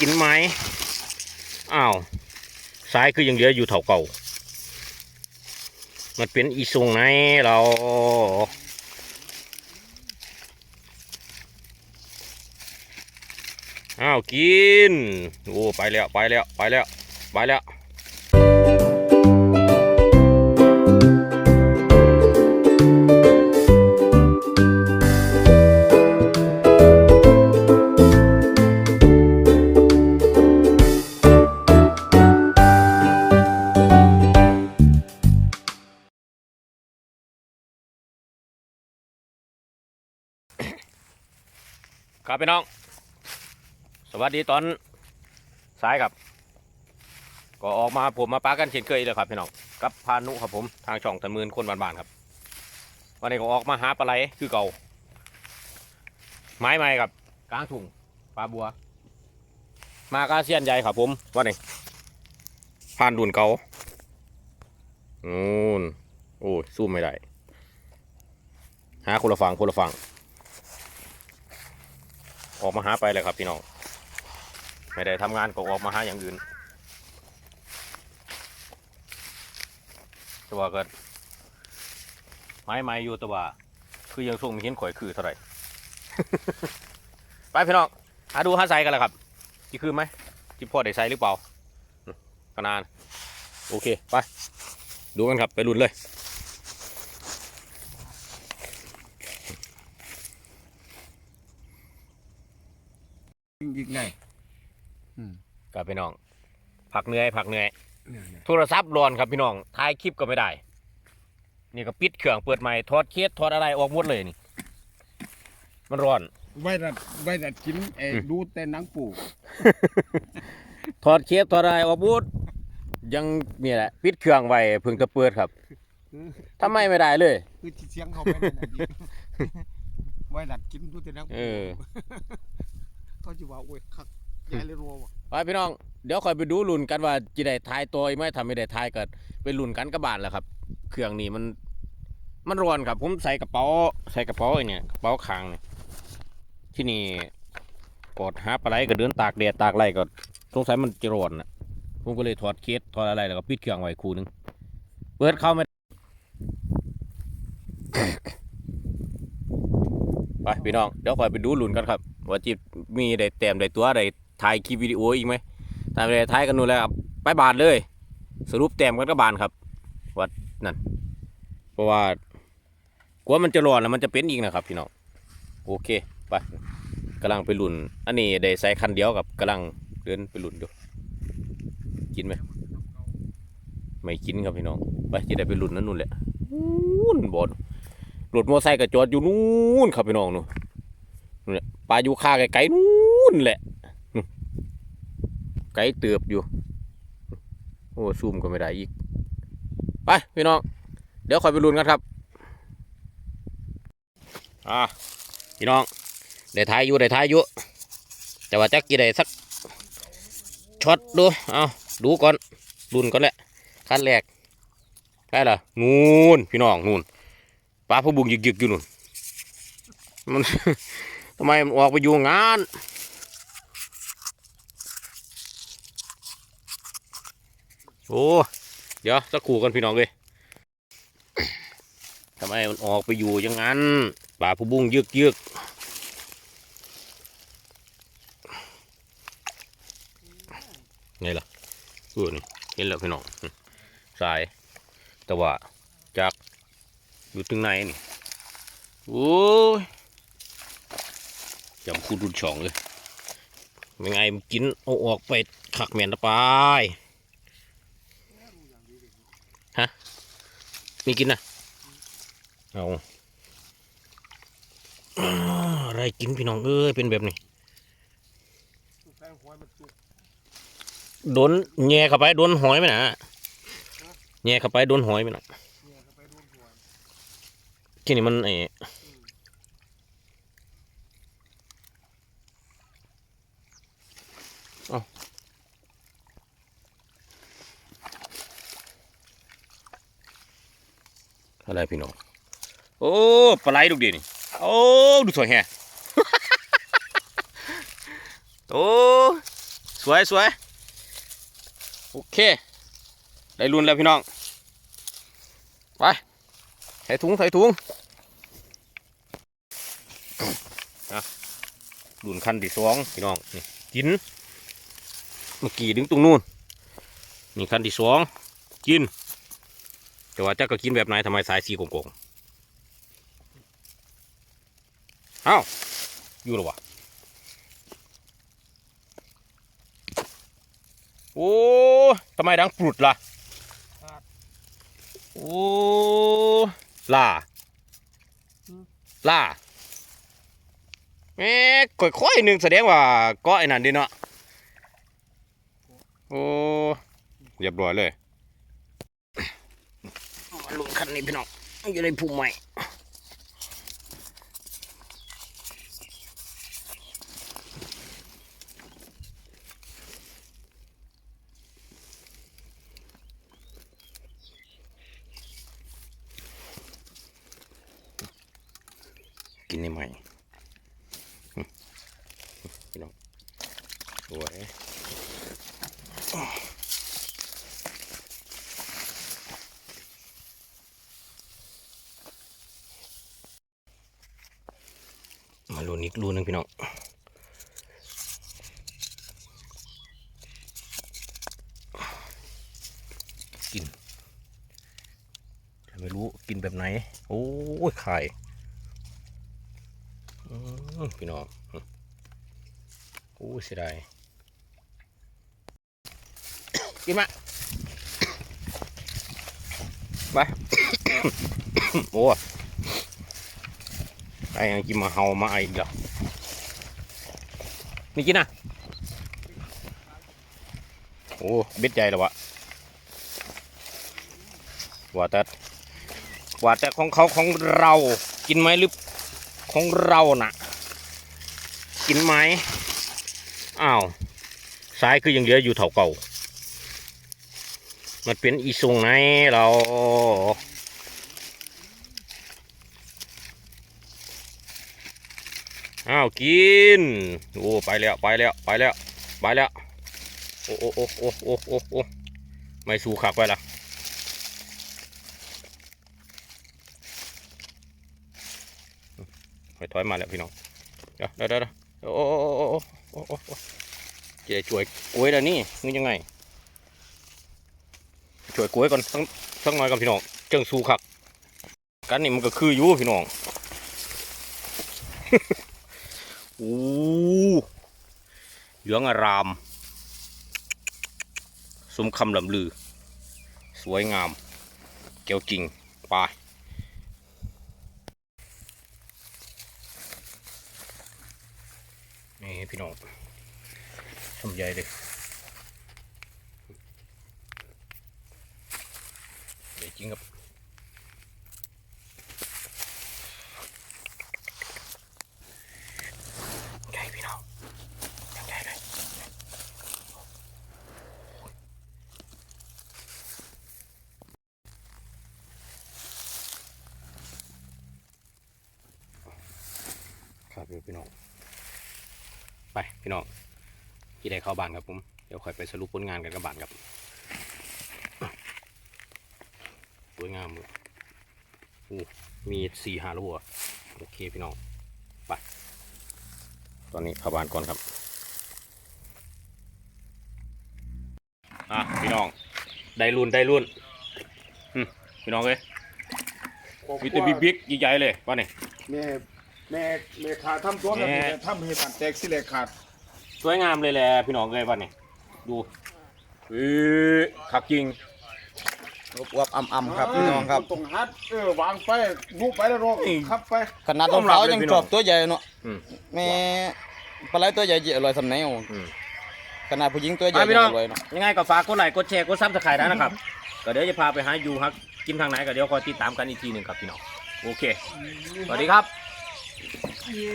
กินไหมอ้าวซ้ายคือยังเหลืออยู่เท่าเก่า มันเป็นอีซุงไหนเราอ้าวกิน โอ้ไปแล้วไปแล้วไปแล้วไปแล้ว ครับพี่น้อง สวัสดีตอนสายครับ ก็ออกมาผมมาปากันเช่นเคยเลยครับพี่น้องกับพานุครับผมทางช่องตันมืนคนบ้านๆครับ วันนี้ก็ออกมาหาปลาไหลคือเก่า ไม้ใหม่ครับกลางถุงปลาบัว มากาเซียนใหญ่ครับผมวันนี้ผ่านดุนเก่านู่นโอ้ยสู้ไม่ได้ หาคนละฝั่งคนละฝั่ง ออกมาหาไปเลยครับพี่น้อง ไม่ได้ทำงานก็ออกมาหาอย่างอื่นตัวกิดไม้ไม้อยู่ตัวคือยังส่งมีเห็นข่อยคือเท่าไหร่ ไปพี่น้องหาดูหาใส่กันแล้วครับจีคือไหมจีพ่อได้ใส่หรือเปล่าขนานโอเค ไป ดูกันครับ ไปลุ้นเลย ยิงไงกับพี่น้อง ผักเหนื่อยผักเหนื่อย เนี่ยเนี่ยโทรศัพท์ร้อนครับพี่น้องถ่ายคลิปก็ไม่ได้ นี่ก็ปิดเครื่องเปิดใหม่ถอดเคสถอดอะไรออกหมดเลยนี่ มันร้อน ไว้ดัดไว้ดัดกินเอออืมดูแต่หนังปูถอดเคสถอดอะไรออกหมดยังนี่แหละ ปิดเครื่องไว้เพิ่งจะเปิดครับทำไมไม่ได้เลย คือเสียงเขาไปนั่นน่ะดิไว้ดัดกินดูแต่หนังปูเออ เขาจะว่าโอ้ยคักใหญ่เลยรัวว่ะไปพี่น้อง เดี๋ยวคอยไปดูลุ่นกันว่าจะได้ทายตัวอีกไหมทำไม่ได้ทายก็ไปลุ่นกันกับบ้านแหละครับ เครื่องนี้มันมันร้อนครับ ผมใส่กระเป๋าใส่กระเป๋าไอ้เนี่ยกระเป๋าคางเนี่ยที่นี่กดหาปลาไหลก็เดินตากแดดตากไรก็สงสัยมันจะร้อนนะผมก็เลยถอดเคสถอดอะไรแล้วก็ปิดเครื่องไว้คู่หนึงเปิดเข้าไม่ได้ไปพี่น้องเดี๋ยวคอยไปดูลุ่นกันครับ ว่าจิมีได้แต้มได้ตัวได้ถ่ายคลิปวิดีโออีกไหมถ้าไม่ได้ถ่ายกันนู่นแล้วครับไปบานเลย สรุปแต้มกันก็บานครับวัดนั่นเพราะว่ากลัวมันจะร้อนแล้วมันจะเป็นอีกนะครับพี่น้องโอเคไปกำลังไปลุ่น อันนี้ได้ใส่คันเดียวกับกำลังเดินไปลุ่นอยู่กินไหมไม่กินครับพี่น้องไปที่ได้ไปลุ่นนั่นนู่นแหละนู่นบอดรถมอเตอไซค์ก็จอดอยู่นู่นครับพี่น้องนู่นนู่นแหละ ปลาอยู่คาไกลๆนู่นแหละ ไกลเตืบอยู่ โอ้ซูมก็ไม่ได้อีก ไปพี่น้อง เดี๋ยวคอยไปลุ้นกันครับ อ่าพี่น้อง ได้ท้ายอยู่ได้ท้ายอยู่ แต่ว่าจักกี่ได้สักช็อตดู เอาดูก่อนลุ้นก่อนแหละขั้นแรกได้ละนู่นพี่น้องนู่นปลาพะบุงยึกๆอยู่นู่นมัน ทำไมมันออกไปอยู่งาน โอ้ เดี๋ยวสักครู่กันพี่น้องเลยทำไมมันออกไปอยู่อย่างนั้น ป่าผู้บุ้งยึกยึกไงล่ะเออนี่เห็นแล้วพี่น้องสาย แต่ว่าจากอยู่ถึงไหนนี่ โอ้ย จำคูดรุนช่องเลยไม่ไงมันกินเอาออกไปขักแมนละไปมีกินนะเอาอะไรกินพี่น้องเอ้ยเป็นแบบนี้โดนแง่เข้าไปโดนหอยไหมนะแง่เข้าไปโดนหอยไหมนะที่นี่มันไอ อะไรพี่น้อง โอ้ ปลาไหลดุกดีนี่ โอ้ ดูสวยแฮะโอ้ สวยสวยโอเค ได้รุนแล้วพี่น้อง ไป ใส่ถุงใส่ถุงอะรุนคันที่สองพี่น้อง นี่กิน เมื่อกี้ดึงตรงนู้น นี่คันที่สองกิน แต่ว่าเจ้าก็กินแบบไหนทำไมสายสีโกงๆเอ้าอยู่หรอวะโอ้ทำไมดังปลุดล่ะโอ้ล่าล่าแม่ค่อยๆหนึ่งแสดงว่าก็ไอ้นั่นดีเนาะโอ้เรียบร้อยเลย คันนี้พี่น้องอยู่ในภูมิใหม่กินได้ไหมหึพี่น้องสวย มาลูนอีกลูนึงพี่น้องกินไม่รู้กินแบบไหน โอ้ยไข่พี่น้องโอ้เสียดายกินมาไปโอ้ ไอ้ยังกินมาเฮามาไอ้อีกแล้วนี่กินนะโอ้เบ็ดใหญ่แล้ววะว่าแต่ว่าแต่ของเขาของเรา กินไหมหรือของเราน่ะ กินไหมอ้าวซ้ายคือยังเหลืออยู่เท่าเก่า มันเป็นอีซุงไหนเรา อ้าวกิน โอ้ไปแล้วไปแล้วไปแล้วไปแล้ว โอ้โอ้โอ้โอ้โอ้โอ้โอ้ไม่สู้ขักไปละถอยถอยมาแล้วพี่น้อง เดี๋ยวเดี๋ยวเดี๋ยวโอ้โอ้โอ้โอ้โอ้โอ้โอ้เจ๊ช่วยกล้วยแล้วนี่นี่ยังไง ช่วยกล้วยก่อนสักสักหน่อยก่อนพี่น้องจังสู้ขัก กันนี่มันก็คืออยู่พี่น้อง โอ้เหลืองอาราม สมคำลำลือ สวยงาม เกี่ยวจริงไปนี่พี่น้องทำใหญ่เลยใหญ่จริงครับ ใหญ่พี่น้องใหญ่เลย ครับพี่น้อง ไปพี่น้องที่ได้เข้าบ้านครับผม เดี๋ยวค่อยไปสรุปผลงานกันกับบ้านครับสวยงามเลยอู้มีสี่ห้าลูกโอเคพี่น้อง ไป ตอนนี้เข้าบ้านก่อนครับอะพี่น้อง ได้รุ่นได้รุ่นพี่น้องเอ้ยวิตามินบิ๊กใหญ่ๆเลยว่านี่แม่ แม่แม่ขาดทำตัวแล้วแม่แม่ทำให้ปันแตกสิแหลกขาดสวยงามเลยแหละพี่น้องเอ้ยว่านี่ดูเออขักจริงวับอ่ำๆครับพี่น้องครับตรงฮัดเออวางไปบุกไปแล้วรอกขับไปขนาดรองเท้ายังชอบตัวใหญ่เนาะอืมแม่ปลาไหลตัวใหญ่จะอร่อยสำไหนเอาอืมขนาดผู้หญิงตัวใหญ่อะพี่น้องยังอร่อยเนาะยังไงก็ฝากกดไลค์กดแชร์กดซับสไครต์นะครับก็เดี๋ยวจะพาไปหาอยู่ฮักกินทางไหนก็เดี๋ยวคอยติดตามกันอีกทีหนึ่งครับพี่น้องโอเคสวัสดีครับ you.